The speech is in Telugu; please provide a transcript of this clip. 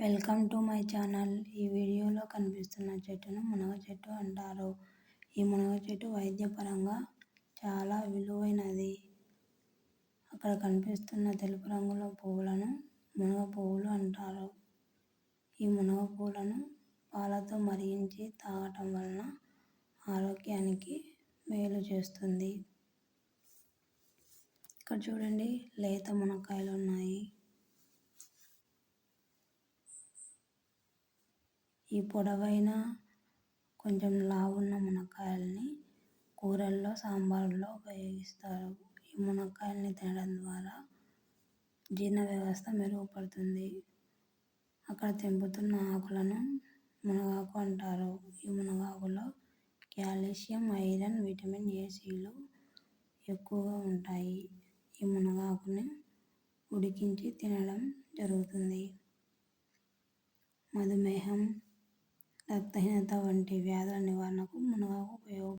Welcome to my channel. ఈ వీడియోలో కనిపిస్తున్న చెట్టును మునగ చెట్టు అంటారు. ఈ మునగ చెట్టు వైద్యపరంగా చాలా విలువైనది. అక్కడ కనిపిస్తున్న తెలుపు రంగులో పువ్వులను మునగ పువ్వులు అంటారు. ఈ మునగ పువ్వులను పాలతో మరిగించి తాగటం వలన ఆరోగ్యానికి మేలు చేస్తుంది. ఇక్కడ చూడండి లేత మునక్కాయలు ఉన్నాయి. ఈ పొడవైన కొంచెం లావున్న మునక్కాయల్ని కూరల్లో సాంబార్లో ఉపయోగిస్తారు. ఈ మునక్కాయల్ని తినడం ద్వారా జీర్ణ వ్యవస్థ మెరుగుపడుతుంది. అక్కడ తెంపుతున్న ఆకులను మునగాకు అంటారు. ఈ మునగాకులో కాల్షియం ఐరన్ విటమిన్ ఏసీలు ఎక్కువగా ఉంటాయి. ఈ మునగాకుని ఉడికించి తినడం జరుగుతుంది. మధుమేహం రక్తహీనత వంటి వ్యాధుల నివారణకు మునగాకు ఉపయోగపడుతుంది.